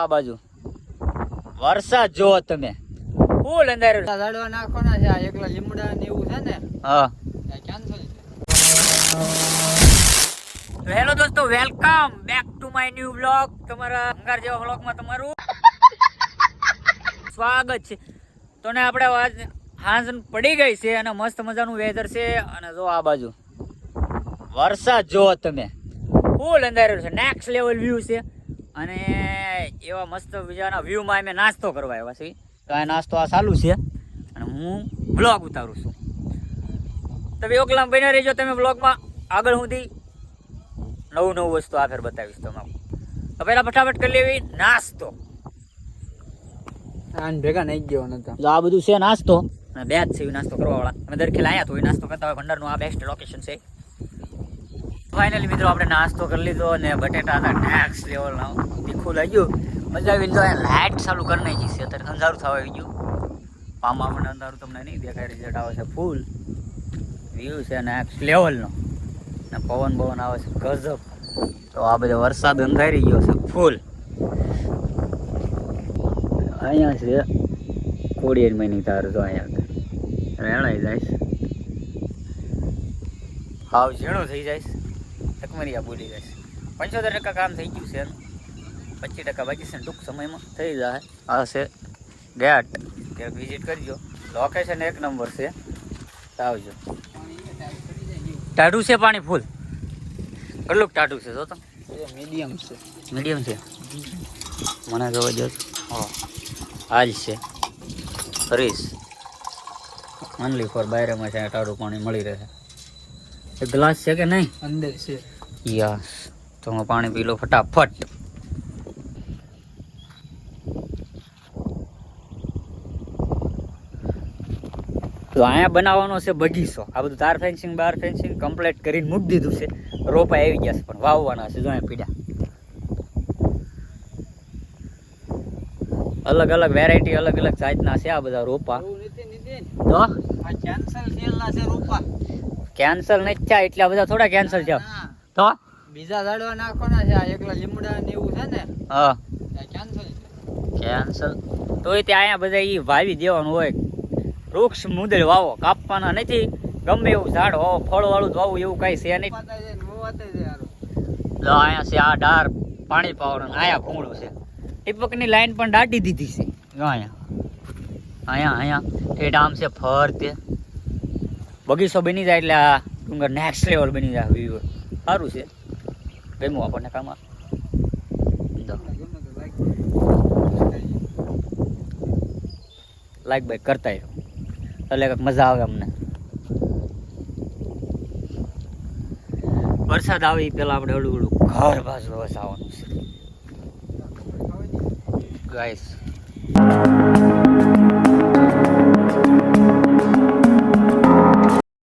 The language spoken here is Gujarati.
આ બાજુ. વરસાદ જુઓ તમે. ફૂલ અંધારું. ઝાડવા નાખવાના છે આ એકલા લીમડા ને એવું છે ને હા. કેન્સલ હેલો દોસ્તો welcome back to my new blog તમારા અંગાર જેવા બ્લોગમાં તમારું સ્વાગત છે. તો ને આપણે આજ હાંસ પડી ગઈ છે અને મસ્ત મજાનું વેધર છે. અને જો આ બાજુ. વરસાદ જુઓ તમે. ફૂલ અંધારું છે. નેક્સ્ટ લેવલ વ્યૂ છે. અને એવા મસ્ત બીજાના વ્યૂમાં અમે નાસ્તો કરવા આવ્યા છીએ. તો આ નાસ્તો આ ચાલુ છે. અને હું બ્લોગ ઉતારું છું. તમે ઓકલામ બન્યા રહેજો તમે બ્લોગમાં આગળ સુધી નવું નવું વસ્તુ આ ફેર બતાવીશ તમારું. તો પહેલાં ફટાફટ કરી લેવી નાસ્તો. ભેગા નહીં ગયો નતા તો આ બધું છે નાસ્તો. અને બે જ છે નાસ્તો કરવા વાળા અમે દરખેલા આવ્યા તો એ નાસ્તો કરતા હોય ભંડારનું આ બેસ્ટ લોકેશન છે. ફાઇનલી મિત્રો, આપણે નાસ્તો કરી લીધો અને બટેટા હતા નેક્સ્ટ લેવલના તીખું લાગ્યું. મજા આવી તો લાઇટ ચાલુ કરી નાખી છે. અત્યારે અંધારું થવા આવી ગયું. પામા પણ અંધારું તમને નહીં દેખાય. રિઝલ્ટ આવે છે ફૂલ વ્યૂ છે નેક્સ્ટ લેવલનો ને. પવન પવન આવે છે ગજબ. તો આ બધો વરસાદ અંધારી ગયો છે ફૂલ અહીંયા છે કોડિયેર મહિની તાર તો અહીંયા. રેણાઈ જાય હાવ ઝીણું થઈ જાય તકમરિયા બોલી જાય પંચોતેર ટકા કામ થઈ ગયું છે. પચીસ ટકા બાકી છે ટૂંક સમયમાં. થઈ જશે આ છે ગેટ. કે વિઝિટ કરજો. લોકેશન એક નંબર છે. આવજો. ટાઢું છે પાણી ફૂલ. કેટલું ટાઢું છે જો તો. મીડિયમ છે. મીડિયમ છે? મને જોવા જો હાલ છે. ફરીશ ઓનલી ફોર બાયરેમાં છે ટાઢું પાણી મળી રહે. એક ગ્લાસ છે કે નહીં? અંદર છે. યસ. તો હું પાણી પી લો ફટાફટ. તો અહીંયા બનાવવાનો છે બગીચો. આ બધું તાર ફેન્સિંગ બાર ફેન્સિંગ કમ્પ્લીટ કરીને મૂકી દીધું છે. રોપા આવી ગયા છે પણ વાવવાના છે જો અહીંયા પીડા. અલગ અલગ વેરાયટી અલગ અલગ જાતના છે આ બધા રોપા. તો? આ કેન્સલ થયેલા છે રોપા. કેન્સલ નથી થયા એટલા બધા થોડા કેન્સલ થયા તો? બીજા ઝાડવા નાખવાના છે આ એકલા લીમડા ને એવું છે ને હા. કેન્સલ કેન્સલ તોય ત્યાં અહીંયા બધા ઈ વાવી દેવાનું હોય. વૃક્ષ મુદળ વાવો કાપવાના નથી. ગમે એવું ઝાડ વાવો ફળ વાળું વાવું એવું કઈ છે નહીં. જો અહીંયા છે આ ડાર પાણી પાવાનું અહીંયા ભૂંગળું છે. ટીપકની લાઈન પણ દાટી દીધી છે. અહીંયા. અહીંયા અહીંયા. એ ડામ છે ફરતે બગીચો બની જાય એટલે આ ડુંગર નેક્સ્ટ લેવલ બની જાય વ્યૂ સારું છે. ગમ્યું આપણને કામ. લાઈક બાઈક કરતા એટલે કંઈક મજા આવે અમને. વરસાદ આવે પેલા આપણે હળું હળું ઘર બાજુ આવવાનું છે. ગાઈસ